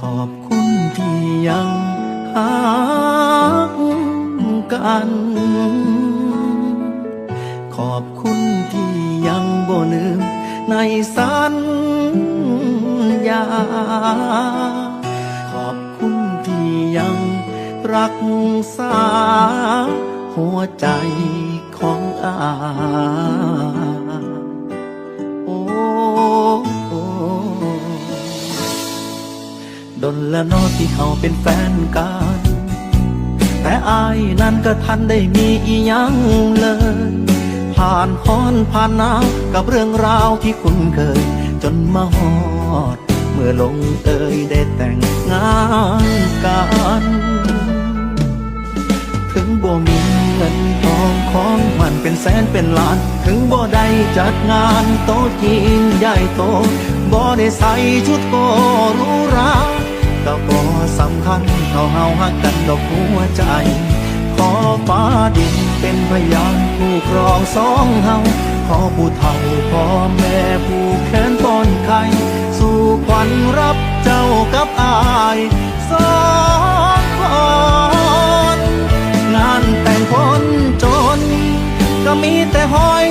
ขอบคุณที่ยังหากกัน ขอบคุณที่ยังบ่ลืมในสัญญา ขอบคุณที่ยังรักษาหัวใจของอา ดนและนอที่เขาเป็นแฟนกัน แต่อายนั้นก็ทันได้มีอีหยังเลย ผ่านฮ้อนผ่านหนาวกับเรื่องราวที่คุ้นเคย จนมาฮอด เมื่อลงเอยได้แต่งงานกัน ถึงบ่มีเงินทองของมันเป็นแสนเป็นล้าน ถึงบ่ได้จัดงานโต๊ะจีนใหญ่โตบ่ได้ใส่ชุดโกรูหรา ก็บ่สำคัญเท่าเฮาหักกันดอกหัวใจ ขอฟ้าดินเป็นพยานผู้ครองสองเฮาขอผู้เฒ่าพ่อแม่ผู้แขนป้อนไข่สู่ขวัญรับเจ้ากับอายสองคนงานแต่งคนจน ก็มีแต่หอย